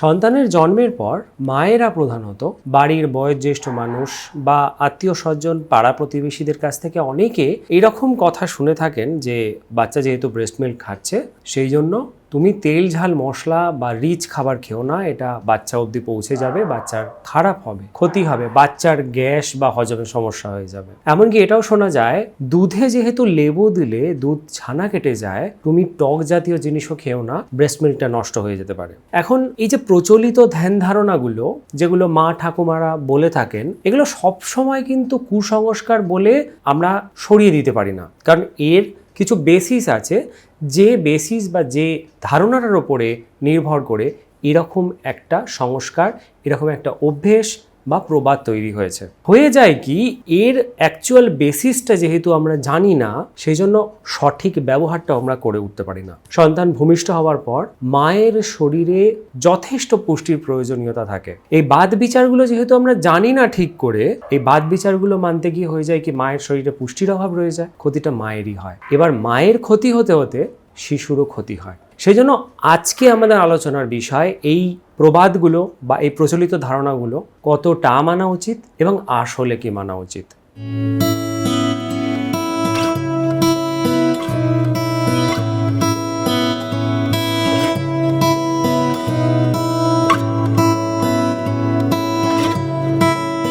সন্তানের জন্মের পর মায়েরা প্রধানত বাড়ির বয়োজ্যেষ্ঠ মানুষ বা আত্মীয় স্বজন, পাড়া প্রতিবেশীদের কাছ থেকে অনেকে এরকম কথা শুনে থাকেন যে বাচ্চা যেহেতু ব্রেস্ট মিল্ক খাচ্ছে, সেই জন্য তুমি তেল, ঝাল, মশলা বা রিচ খাবার খেও না, এটা বাচ্চা অবধি পৌঁছে যাবে, বাচ্চার খারাপ হবে, ক্ষতি হবে, বাচ্চার গ্যাস বা হজমের সমস্যা হয়ে যাবে। এমনকি এটাও শোনা যায়, দুধে যেহেতু লেবু দিলে দুধ ছানা কেটে যায়, তুমি টক জাতীয় জিনিসও খেও না, ব্রেস্ট মিল্কটা নষ্ট হয়ে যেতে পারে। এখন এই যে প্রচলিত ধ্যান ধারণাগুলো, যেগুলো মা ঠাকুমারা বলে থাকেন, এগুলো সব সময় কিন্তু কুসংস্কার বলে আমরা সরিয়ে দিতে পারি না। কারণ এর কিছু বেসিস আছে যে বেসিস বা যে ধারণাটার ওপরে নির্ভর করে এরকম একটা সংস্কার এরকম একটা অভ্যেস বা প্রবাদ তৈরি হয়েছে। হয়ে যায় কি, এর অ্যাকচুয়াল বেসিসটা যেহেতু আমরা জানি না সেই জন্য সঠিক ব্যবহারটা আমরা করে উঠতে পারি না। সন্তান ভূমিষ্ঠ হওয়ার পর মায়ের শরীরে যথেষ্ট পুষ্টির প্রয়োজনীয়তা থাকে। এই বাদ বিচারগুলো যেহেতু আমরা জানি না ঠিক করে, এই বাদ বিচারগুলো মানতে গিয়ে হয়ে যায় কি, মায়ের শরীরে পুষ্টির অভাব রয়ে যায়, ক্ষতিটা মায়েরই হয়। এবার মায়ের ক্ষতি হতে হতে শিশুরও ক্ষতি হয়। সেই জন্য আজকে আমাদের আলোচনার বিষয় এই প্রবাদগুলো বা এই প্রচলিত ধারণাগুলো কতটা মানা উচিত এবং আসলে কি মানা উচিত?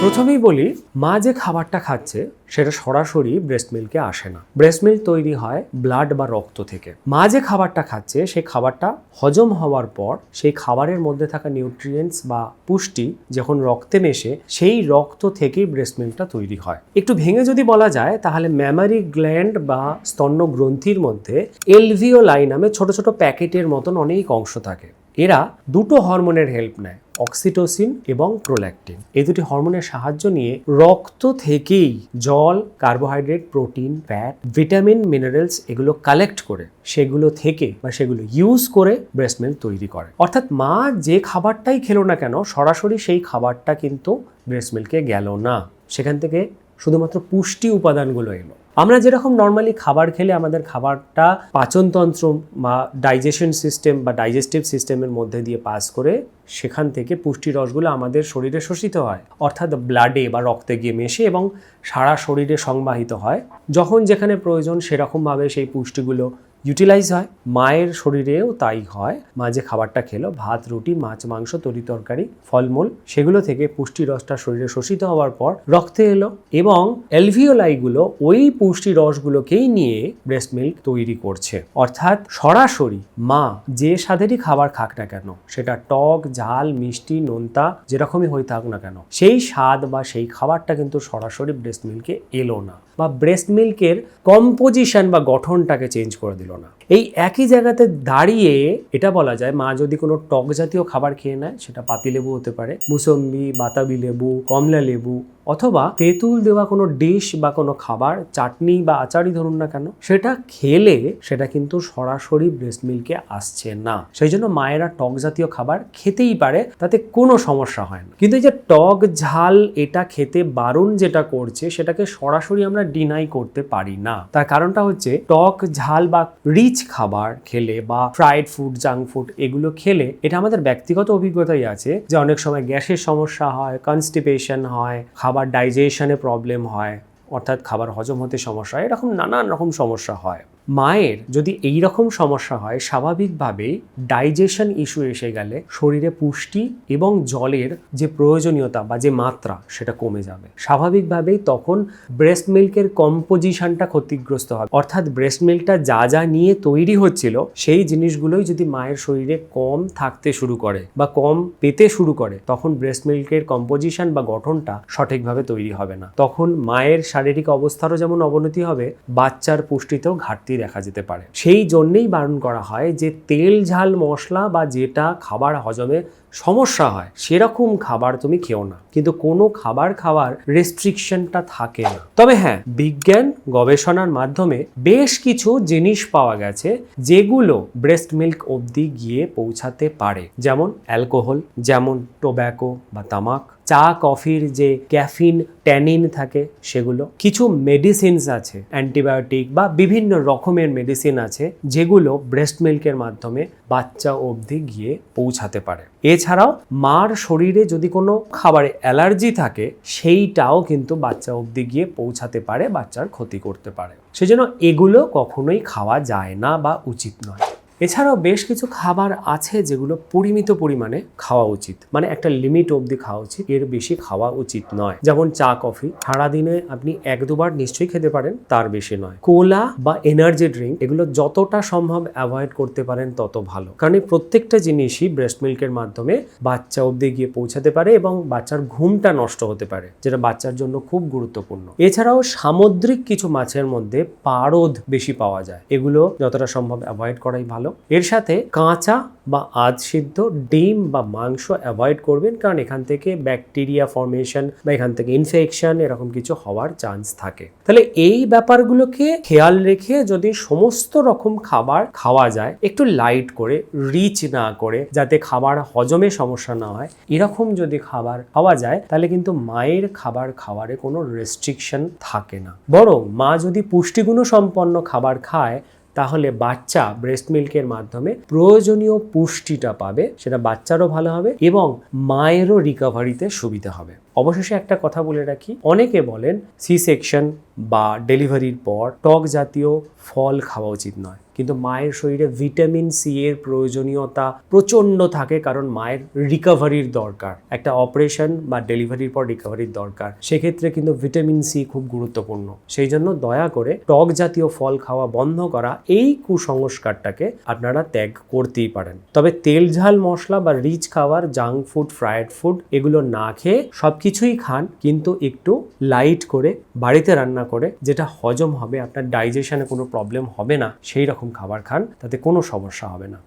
প্রথমেই বলি, মা যে খাবারটা খাচ্ছে, সেটা সরাসরি ব্রেস্ট মিল্কে আসে না। ব্রেস্ট মিল্ক তৈরি হয় ব্লাড বা রক্ত থেকে। মা যে খাবারটা খাচ্ছে, সেই খাবারটা হজম হওয়ার পর, সেই খাবারের মধ্যে থাকা নিউট্রিয়েন্টস বা পুষ্টি যখন রক্তে মেশে, সেই রক্ত থেকেই ব্রেস্ট মিল্কটা তৈরি হয়। একটু ভেঙে যদি বলা যায়, তাহলে ম্যামারি গ্ল্যান্ড বা স্তন্য গ্রন্থির মধ্যে এলভিওলাই নামে ছোট ছোট প্যাকেটের মতন অনেক অংশ থাকে। এরা দুটো হরমোনের হেল্প নেয় অক্সিটোসিন এবং প্রোল্যাকটিন এই দুটি হরমোনের সাহায্য নিয়ে রক্ত থেকেই জল carbohydrate protein fat vitamin minerals এগুলো কালেক্ট করে সেগুলো থেকে বা সেগুলো ইউজ করে ব্রেস্ট মিল্ক তৈরি করে। অর্থাৎ মা যে খাবারটাই খেলো না কেন, সরাসরি সেই খাবারটা কিন্তু ব্রেস্ট মিল্কে গেল না। সেখান থেকে শুধুমাত্র পুষ্টি উপাদানগুলো এলো। আমরা যেরকম নর্মালি খাবার খেলে আমাদের খাবারটা পাচনতন্ত্র বা ডাইজেশন সিস্টেম বা ডাইজেস্টিভ সিস্টেমের মধ্যে দিয়ে পাস করে সেখান থেকে পুষ্টি রসগুলো আমাদের শরীরে শোষিত হয়। অর্থাৎ ব্লাডে বা রক্তে গিয়ে মেশে এবং সারা শরীরে সংবাহিত হয়। যখন যেখানে প্রয়োজন সেরকমভাবে সেই পুষ্টিগুলো ইউটিলাইজ হয়। মায়ের শরীরেও তাই হয়। মা যে খাবারটা খেলো, ভাত, রুটি, মাছ, মাংস, তরি তরকারি, ফলমূল, সেগুলো থেকে পুষ্টি রসটা শরীরে শোষিত হওয়ার পর রক্তে এলো এবং এলভিওলাইগুলো ওই পুষ্টি রসগুলোকেই নিয়ে ব্রেস্ট মিল্ক তৈরি করছে। অর্থাৎ সরাসরি মা যে স্বাদেরই খাবার খাক না কেন, সেটা টক, ঝাল, মিষ্টি, নোনতা, যেরকমই হয়ে থাক না কেন, সেই স্বাদ বা সেই খাবারটা কিন্তু সরাসরি ব্রেস্ট মিল্কে এলো না বা ব্রেস্ট মিল্কের কম্পোজিশন বা গঠনটাকে চেঞ্জ করে দিল না এই একই জায়গাতে দাঁড়িয়ে এটা বলা যায়, মা যদি কোনো টক জাতীয় খাবার খেয়ে নেয়, সেটা পাতিলেবু হতে পারে, মুসম্বি, বাতাবি লেবু, কমলা লেবু, অথবা তেঁতুল দেওয়া কোনো ডিশ বা কোনো খাবার, চাটনি বা আচারই ধরুন না কেন, সেটা খেলে সেটা কিন্তু সরাসরি ব্রেস্ট মিল্কে আসছে না। সেই জন্য মায়েরা টক জাতীয় খাবার খেতেই পারে, তাতে কোনো সমস্যা হয় না। কিন্তু এই যে টক ঝাল এটা খেতে বারণ যেটা করছে, সেটাকে সরাসরি আমরা ডিনাই করতে পারি না। তার কারণটা হচ্ছে টক ঝাল বা রিচ খাবার খেলে বা ফ্রাইড ফুড জাঙ্ক ফুড এগুলো খেলে, এটা আমাদের ব্যক্তিগত অভিজ্ঞতাই আছে যে অনেক সময় গ্যাসের সমস্যা হয় কনস্টিপেশন হয়, খাবার ডাইজেশনে প্রবলেম হয়, অর্থাৎ খাবার হজম হতে সমস্যা হয়, এরকম নানান রকম সমস্যা হয়। মায়ের যদি এই রকম সমস্যা হয়, স্বাভাবিকভাবেই ডাইজেশন ইস্যু এসে গেলে শরীরে পুষ্টি এবং জলের যে প্রয়োজনীয়তা বা যে মাত্রা সেটা কমে যাবে। স্বাভাবিকভাবেই তখন ব্রেস্ট মিল্কের কম্পোজিশনটা ক্ষতিগ্রস্ত হবে। অর্থাৎ ব্রেস্ট মিল্কটা যা যা নিয়ে তৈরি হচ্ছিল, সেই জিনিসগুলোই যদি মায়ের শরীরে কম থাকতে শুরু করে বা কম পেতে শুরু করে, তখন ব্রেস্ট মিল্কের কম্পোজিশন বা গঠনটা সঠিকভাবে তৈরি হবে না। তখন মায়ের শারীরিক অবস্থারও যেমন অবনতি হবে, বাচ্চার পুষ্টিতেও ঘাটতি দেখা যেতে পারে। সেই জন্যেই বারণ করা হয় যে তেল, ঝাল, মশলা বা যেটা খাবার হজমে সমস্যা হয়, সেরকম খাবার তুমি খেও না। কিন্তু কোনো খাবার খাওয়ার রেস্ট্রিকশনটা থাকে না। তবে হ্যাঁ বিজ্ঞান গবেষণার মাধ্যমে বেশ কিছু জিনিস পাওয়া গেছে যেগুলো ব্রেস্ট মিল্ক অবধি গিয়ে পৌঁছাতে পারে। যেমন অ্যালকোহল যেমন টোব্যাকো বা তামাক। চা, কফির যে ক্যাফিন, ট্যানিন থাকে সেগুলো, কিছু মেডিসিনস আছে অ্যান্টিবায়োটিক বা বিভিন্ন রকমের মেডিসিন আছে, যেগুলো ব্রেস্ট মিল্কের মাধ্যমে বাচ্চা অবধি গিয়ে পৌঁছাতে পারে। এছাড়াও মার শরীরে যদি কোনো খাবারে অ্যালার্জি থাকে, সেইটাও কিন্তু বাচ্চা অবধি গিয়ে পৌঁছাতে পারে, বাচ্চার ক্ষতি করতে পারে। সেজন্য এগুলো কখনোই খাওয়া যায় না বা উচিত নয়। এছাড়াও বেশ কিছু খাবার আছে যেগুলো পরিমিত পরিমাণে খাওয়া উচিত। মানে একটা লিমিট অবধি খাওয়া উচিত, এর বেশি খাওয়া উচিত নয়। যেমন চা, কফি, সারাদিনে আপনি এক দুবার নিশ্চয়ই খেতে পারেন, তার বেশি নয়। কোলা বা এনার্জি ড্রিঙ্ক এগুলো যতটা সম্ভব অ্যাভয়েড করতে পারেন, তত ভালো। কারণ প্রত্যেকটা জিনিসই ব্রেস্ট মিল্কের মাধ্যমে বাচ্চা অবধি গিয়ে পৌঁছাতে পারে এবং বাচ্চার ঘুমটা নষ্ট হতে পারে, যেটা বাচ্চার জন্য খুব গুরুত্বপূর্ণ। এছাড়াও সামুদ্রিক কিছু মাছের মধ্যে পারদ বেশি পাওয়া যায়। এগুলো যতটা সম্ভব অ্যাভয়েড করাই ভালো। এর সাথে কাঁচা বা আধ সিদ্ধ ডিম বা মাংস অ্যাভয়েড করবেন, কারণ এখান থেকে ব্যাকটেরিয়া ফর্মেশন বা এখান থেকে ইনফেকশন এরকম কিছু হওয়ার চান্স থাকে। তাহলে এই ব্যাপারগুলোকে খেয়াল রেখে যদি সমস্ত রকম খাবার খাওয়া যায়, একটু লাইট করে রিচ না করে, যাতে খাবার হজমে সমস্যা না হয়, এরকম যদি খাবার খাওয়া যায়, তাহলে কিন্তু মায়ের খাবার খাওয়ারে কোনো রেস্ট্রিকশন থাকে না। বরং মা যদি পুষ্টিগুণ সম্পন্ন খাবার খায় তাহলে বাচ্চা ব্রেস্ট মিল্কের মাধ্যমে প্রয়োজনীয় পুষ্টিটা পাবে, সেটা বাচ্চারও ভালো হবে এবং মায়েরও রিকভারিতে সুবিধা হবে। অবশেষে একটা কথা বলে রাখি। অনেকে বলেন সি সেকশন বা ডেলিভারির পর টক জাতীয় ফল খাওয়া উচিত নয়। কিন্তু মায়ের শরীরে ভিটামিন সি এর প্রয়োজনীয়তা প্রচণ্ড থাকে কারণ মায়ের রিকভারির দরকার। একটা অপারেশন বা ডেলিভারির পর রিকভারির দরকার। সেক্ষেত্রে কিন্তু ভিটামিন সি খুব গুরুত্বপূর্ণ। সেই জন্য দয়া করে টক জাতীয় ফল খাওয়া বন্ধ করা এই কুসংস্কারটাকে আপনারা ত্যাগ করতেই পারেন। তবে তেল ঝাল মশলা বা রিচ খাবার জাঙ্ক ফুড ফ্রায়েড ফুড এগুলো না খেয়ে সব কিছুই খান, কিন্তু একটু লাইট করে, বাড়িতে রান্না করে, যেটা হজম হবে, আপনার ডাইজেশনে কোনো প্রবলেম হবে না সেই রকম খাবার খান, তাতে কোনো সমস্যা হবে না।